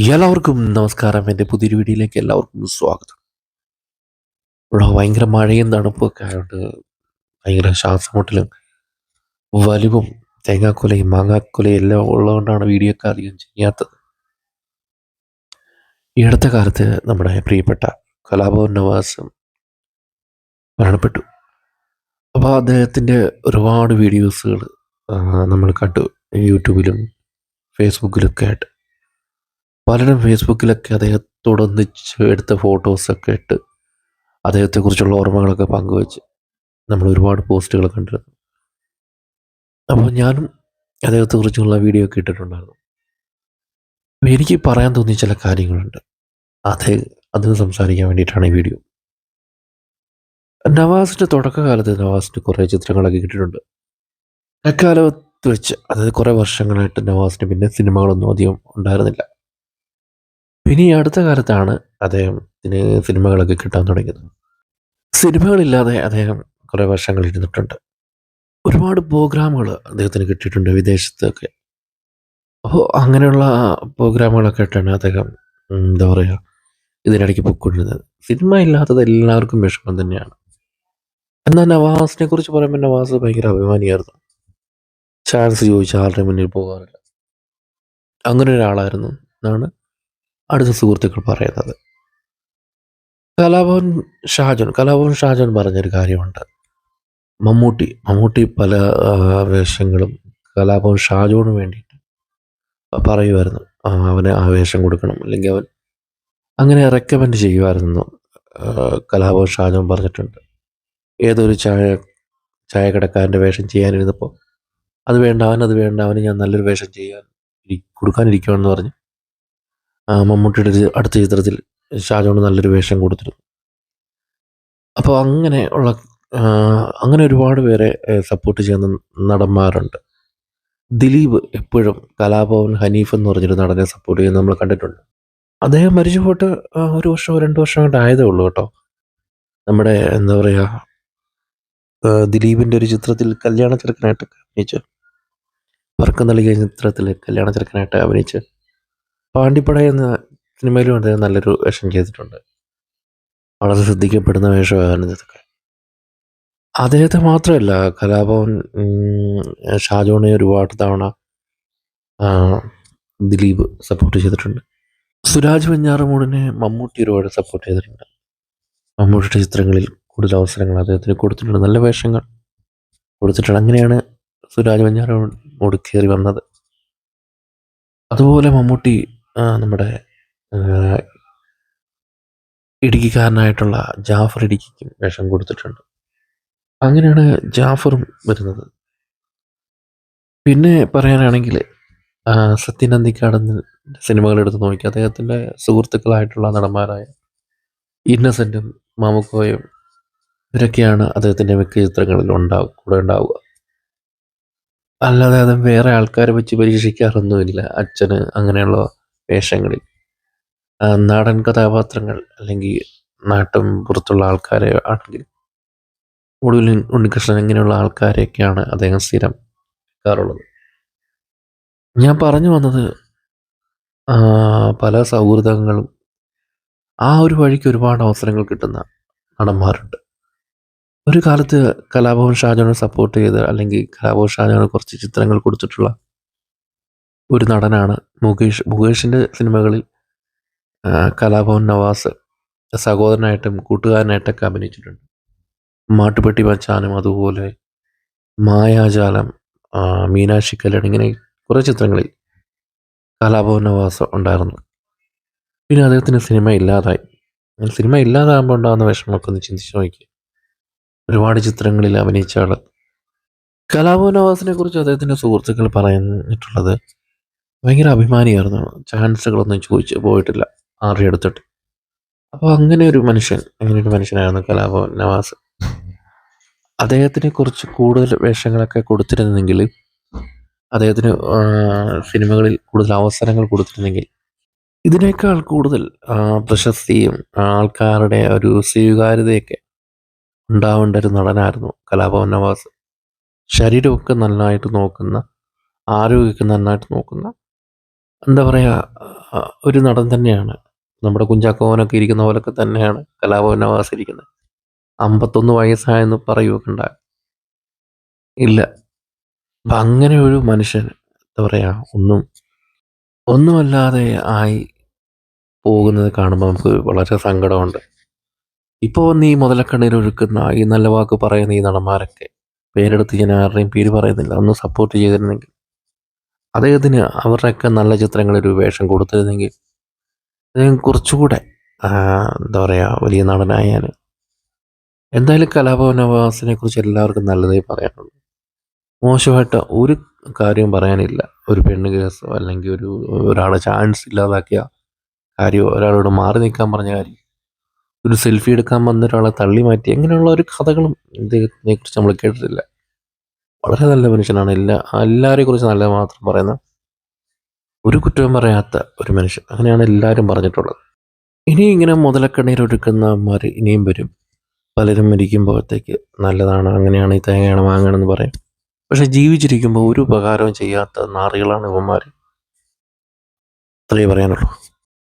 എല്ലാവർക്കും നമസ്കാരം. എന്റെ പുതിയൊരു വീഡിയോയിലേക്ക് എല്ലാവർക്കും സ്വാഗതം. ഇവിടെ ഭയങ്കര മഴയും തണുപ്പൊക്കെ ആയതുകൊണ്ട് ഭയങ്കര ശ്വാസമുട്ടലും വലിവും തേങ്ങാക്കൊലയും മാങ്ങാക്കൊലയും എല്ലാം ഉള്ളതുകൊണ്ടാണ് വീഡിയോ ഒക്കെ അധികം ചെയ്യാത്തത്. ഈ അടുത്ത കാലത്ത് നമ്മുടെ പ്രിയപ്പെട്ട കലാഭവൻ നവാസും മരണപ്പെട്ടു. അപ്പോൾ അദ്ദേഹത്തിന്റെ ഒരുപാട് വീഡിയോസുകൾ നമ്മൾ കണ്ടു. യൂട്യൂബിലും ഫേസ്ബുക്കിലൊക്കെ ആയിട്ട്. പലരും ഫേസ്ബുക്കിലൊക്കെ അദ്ദേഹത്തോടൊന്നിച്ച് എടുത്ത ഫോട്ടോസൊക്കെ ഇട്ട് അദ്ദേഹത്തെക്കുറിച്ചുള്ള ഓർമ്മകളൊക്കെ പങ്കുവെച്ച് നമ്മൾ ഒരുപാട് പോസ്റ്റുകൾ കണ്ടിരുന്നു. അപ്പോൾ ഞാനും അദ്ദേഹത്തെക്കുറിച്ചുള്ള വീഡിയോ ഒക്കെ ഇട്ടിട്ടുണ്ടായിരുന്നു. എനിക്ക് പറയാൻ തോന്നിയ ചില കാര്യങ്ങളുണ്ട്. അത് അത് സംസാരിക്കാൻ വേണ്ടിയിട്ടാണ് ഈ വീഡിയോ. നവാസിന്റെ തുടക്കകാലത്ത് നവാസിന്റെ കുറേ ചിത്രങ്ങളൊക്കെ കിട്ടിയിട്ടുണ്ട്. അക്കാലത്ത് വെച്ച് അതായത് കുറേ വർഷങ്ങളായിട്ട് നവാസിന് പിന്നെ സിനിമകളൊന്നും അധികം ഉണ്ടായിരുന്നില്ല. പിന്നെ ഈ അടുത്ത കാലത്താണ് അദ്ദേഹത്തിന് സിനിമകളൊക്കെ കിട്ടാൻ തുടങ്ങിയത്. സിനിമകളില്ലാതെ അദ്ദേഹം കുറേ വർഷങ്ങൾ ഇരുന്നിട്ടുണ്ട്. ഒരുപാട് പ്രോഗ്രാമുകൾ അദ്ദേഹത്തിന് കിട്ടിയിട്ടുണ്ട് വിദേശത്തൊക്കെ. അപ്പോൾ അങ്ങനെയുള്ള പ്രോഗ്രാമുകളൊക്കെ ആയിട്ടാണ് അദ്ദേഹം എന്താ പറയുക ഇതിനിടയ്ക്ക് പൊയ്ക്കൊണ്ടിരുന്നത്. സിനിമ ഇല്ലാത്തത് എല്ലാവർക്കും വിഷമം തന്നെയാണ്. എന്നാൽ നവാസിനെ കുറിച്ച് പറയുമ്പോൾ നവാസ് ഭയങ്കര അഭിമാനിയായിരുന്നു. ചാൻസ് ചോദിച്ചാൽ ആരുടെ മുന്നിൽ പോകാറില്ല. അങ്ങനെ ഒരാളായിരുന്നു. എന്നാണ് അടുത്ത സുഹൃത്തുക്കൾ പറയുന്നത്. കലാഭവൻ ഷാജൻ കലാഭവൻ ഷാജൻ പറഞ്ഞൊരു കാര്യമുണ്ട്. മമ്മൂട്ടി മമ്മൂട്ടി പല വേഷങ്ങളും കലാഭവൻ ഷാജുവിന് വേണ്ടിയിട്ട് പറയുമായിരുന്നു. അവന് ആ വേഷം കൊടുക്കണം അല്ലെങ്കിൽ അവൻ അങ്ങനെ റെക്കമെൻഡ് ചെയ്യുമായിരുന്നു കലാഭവൻ ഷാജോൻ പറഞ്ഞിട്ടുണ്ട്. ഏതൊരു ചായ ചായക്കടക്കാരന്റെ വേഷം ചെയ്യാനിരുന്നപ്പോൾ അത് വേണ്ട അത് വേണ്ട അവന് ഞാൻ നല്ലൊരു വേഷം ചെയ്യാൻ കൊടുക്കാനിരിക്കുമെന്ന് പറഞ്ഞ് മമ്മൂട്ടിയുടെ അടുത്ത ചിത്രത്തിൽ ഷാജോണ് നല്ലൊരു വേഷം കൊടുത്തിരുന്നു. അപ്പോൾ അങ്ങനെ ഉള്ള അങ്ങനെ ഒരുപാട് പേരെ സപ്പോർട്ട് ചെയ്യുന്ന നടന്മാരുണ്ട്. ദിലീപ് എപ്പോഴും കലാഭവൻ ഹനീഫ് എന്ന് പറഞ്ഞൊരു നടനെ സപ്പോർട്ട് ചെയ്യുന്നത് നമ്മൾ കണ്ടിട്ടുണ്ട്. അദ്ദേഹം മരിച്ചു പോയിട്ട് ഒരു വർഷമോ രണ്ട് വർഷം കൊണ്ട് ആയതേ ഉള്ളൂ കേട്ടോ. നമ്മുടെ എന്താ പറയുക ദിലീപിന്റെ ഒരു ചിത്രത്തിൽ കല്യാണ ചെറുക്കനായിട്ടൊക്കെ അഭിനയിച്ച് വർക്ക് നൽകിയ ചിത്രത്തിൽ കല്യാണ ചെറുക്കനായിട്ട് അഭിനയിച്ച് പാണ്ടിപ്പട എന്ന സിനിമയിലും അദ്ദേഹം നല്ലൊരു വേഷം ചെയ്തിട്ടുണ്ട്. വളരെ ശ്രദ്ധിക്കപ്പെടുന്ന വേഷമായിരുന്നു ഇതൊക്കെ. അദ്ദേഹത്തെ മാത്രമല്ല കലാഭവൻ ഷാജോണെ ഒരുപാട് തവണ ദിലീപ് സപ്പോർട്ട് ചെയ്തിട്ടുണ്ട്. സുരാജ് വെഞ്ഞാറമൂടിനെ മമ്മൂട്ടി ഒരുപാട് സപ്പോർട്ട് ചെയ്തിട്ടുണ്ട്. മമ്മൂട്ടിയുടെ ചിത്രങ്ങളിൽ കൂടുതൽ അവസരങ്ങൾ അദ്ദേഹത്തിന് കൊടുത്തിട്ടുണ്ട്. നല്ല വേഷങ്ങൾ കൊടുത്തിട്ടുണ്ട്. അങ്ങനെയാണ് സുരാജ് വെഞ്ഞാറമൂട് കയറി വന്നത്. അതുപോലെ മമ്മൂട്ടി നമ്മുടെ ഇടുക്കിക്കാരനായിട്ടുള്ള ജാഫർ ഇടുക്കിക്കും വേഷം കൊടുത്തിട്ടുണ്ട്. അങ്ങനെയാണ് ജാഫറും വരുന്നത്. പിന്നെ പറയാനാണെങ്കിൽ സത്യൻ സിനിമകൾ എടുത്ത് നോക്കി. അദ്ദേഹത്തിന്റെ സുഹൃത്തുക്കളായിട്ടുള്ള നടന്മാരായ ഇന്നസെന്റും മാമുക്കോയും ഇവരൊക്കെയാണ് അദ്ദേഹത്തിന്റെ മിക്ക ചിത്രങ്ങളിൽ ഉണ്ടാവും കൂടെ ഉണ്ടാവുക. അല്ലാതെ അത് വേറെ ആൾക്കാരെ വെച്ച് പരീക്ഷിക്കാറൊന്നുമില്ല അച്ഛന് അങ്ങനെയുള്ള വേഷങ്ങളിൽ നാടൻ കഥാപാത്രങ്ങൾ അല്ലെങ്കിൽ നാട്ടും പുറത്തുള്ള ആൾക്കാരെ ആണെങ്കിൽ ഒടുവിൽ ഉണ്ണികൃഷ്ണൻ ഇങ്ങനെയുള്ള ആൾക്കാരെയൊക്കെയാണ് അദ്ദേഹം സ്ഥിരം എടുക്കാറുള്ളത് ഞാൻ പറഞ്ഞു വന്നത് പല സൗഹൃദങ്ങളും ആ ഒരു വഴിക്ക് ഒരുപാട് അവസരങ്ങൾ കിട്ടുന്ന നടന്മാരുണ്ട്. ഒരു കാലത്ത് കലാഭവൻ ഷാജോനെ സപ്പോർട്ട് ചെയ്ത് അല്ലെങ്കിൽ കലാഭവൻ ഷാജോന് കുറച്ച് ചിത്രങ്ങൾ കൊടുത്തിട്ടുള്ള ഒരു നടനാണ് മുകേഷ്. മുകേഷിന്റെ സിനിമകളിൽ കലാഭവൻ നവാസ് സഹോദരനായിട്ടും കൂട്ടുകാരനായിട്ടൊക്കെ അഭിനയിച്ചിട്ടുണ്ട്. മാട്ടുപെട്ടി മച്ചാനും അതുപോലെ മായാജാലം മീനാക്ഷി കല്യാണം ഇങ്ങനെ കുറേ ചിത്രങ്ങളിൽ കലാഭവൻ നവാസ് ഉണ്ടായിരുന്നു. പിന്നെ അദ്ദേഹത്തിന് സിനിമ ഇല്ലാതായി. സിനിമ ഇല്ലാതാകുമ്പോൾ ഉണ്ടാകുന്ന വിഷമമൊക്കെ ഒന്ന് ചിന്തിച്ച് നോക്കി. ഒരുപാട് ചിത്രങ്ങളിൽ അഭിനയിച്ച ആൾ കലാഭവൻ നവാസിനെ കുറിച്ച് അദ്ദേഹത്തിന്റെ സുഹൃത്തുക്കൾ പറഞ്ഞിട്ടുള്ളത് ഭയങ്കര അഭിമാനിയായിരുന്നു. ചാൻസുകളൊന്നും ചോദിച്ച് പോയിട്ടില്ല. ആരുടെ അടുത്തിട്ട് അപ്പോൾ അങ്ങനെ ഒരു മനുഷ്യൻ അങ്ങനെ ഒരു മനുഷ്യനായിരുന്നു കലാഭവൻ നവാസ്. അദ്ദേഹത്തിനെ കുറിച്ച് കൂടുതൽ വേഷങ്ങളൊക്കെ കൊടുത്തിരുന്നെങ്കിൽ അദ്ദേഹത്തിന് സിനിമകളിൽ കൂടുതൽ അവസരങ്ങൾ കൊടുത്തിരുന്നെങ്കിൽ ഇതിനേക്കാൾ കൂടുതൽ പ്രശസ്തിയും ആൾക്കാരുടെ ഒരു സ്വീകാര്യതയൊക്കെ ഉണ്ടാവേണ്ട ഒരു നടനായിരുന്നു കലാഭവൻ നവാസ്. ശരീരമൊക്കെ നന്നായിട്ട് നോക്കുന്ന ആരോഗ്യമൊക്കെ നന്നായിട്ട് നോക്കുന്ന എന്താ പറയുക ഒരു നടൻ തന്നെയാണ്. നമ്മുടെ കുഞ്ചാക്കോവനൊക്കെ ഇരിക്കുന്ന പോലൊക്കെ തന്നെയാണ് കലാഭവൻ നവാസ് ഇരിക്കുന്നത്. അമ്പത്തൊന്ന് വയസ്സായെന്ന് പറയുകയൊക്കെ ഇല്ല. അങ്ങനെ ഒരു മനുഷ്യൻ എന്താ പറയുക ഒന്നും ഒന്നുമല്ലാതെ ആയി പോകുന്നത് കാണുമ്പോൾ നമുക്ക് വളരെ സങ്കടമുണ്ട്. ഇപ്പോൾ വന്ന് ഈ മുതലക്കണ്ണീർ ഒഴുക്കുന്ന ഈ നല്ല വാക്ക് പറയുന്ന ഈ നടന്മാരൊക്കെ പേരെടുത്ത് ഞാൻ ആരുടെയും പേര് പറയുന്നില്ല. ഒന്ന് സപ്പോർട്ട് ചെയ്തിരുന്നെങ്കിൽ അദ്ദേഹത്തിന് അവരുടെയൊക്കെ നല്ല ചിത്രങ്ങളിൽ ഒരു വേഷം കൊടുത്തിരുന്നെങ്കിൽ അദ്ദേഹം കുറച്ചുകൂടെ എന്താ പറയുക വലിയ നടനായാൽ എന്തായാലും കലാഭവൻ നവാസിനെ കുറിച്ച് എല്ലാവർക്കും നല്ലതേ പറയാനുള്ളൂ. മോശമായിട്ട് ഒരു കാര്യം പറയാനില്ല. ഒരു പെണ്ണ് കേസോ അല്ലെങ്കിൽ ഒരു ഒരാളെ ചാൻസ് ഇല്ലാതാക്കിയ കാര്യമോ ഒരാളോട് മാറി നിൽക്കാൻ പറഞ്ഞ കാര്യം ഒരു സെൽഫി എടുക്കാൻ വന്ന ഒരാളെ തള്ളി മാറ്റി അങ്ങനെയുള്ള ഒരു കഥകളും ഇദ്ദേഹത്തിനെ കുറിച്ച് നമ്മൾ കേട്ടിട്ടില്ല. വളരെ നല്ല മനുഷ്യനാണ്. എല്ലാ എല്ലാവരെയും കുറിച്ച് നല്ലത് മാത്രം പറയുന്ന ഒരു കുറ്റവും പറയാത്ത ഒരു മനുഷ്യൻ. അങ്ങനെയാണ് എല്ലാവരും പറഞ്ഞിട്ടുള്ളത്. ഇനി ഇങ്ങനെ മുതലക്കണ്ണീരൊഴുക്കുന്നമാർ ഇനിയും വരും. പലരും മരിക്കുമ്പോഴത്തേക്ക് നല്ലതാണ് അങ്ങനെയാണ് ഈ തേങ്ങയാണ് വാങ്ങണമെന്ന് പറയും. പക്ഷെ ജീവിച്ചിരിക്കുമ്പോൾ ഒരു ഉപകാരവും ചെയ്യാത്ത നാറികളാണ് ഇവന്മാർ അത്രയേ പറയാനുള്ളൂ.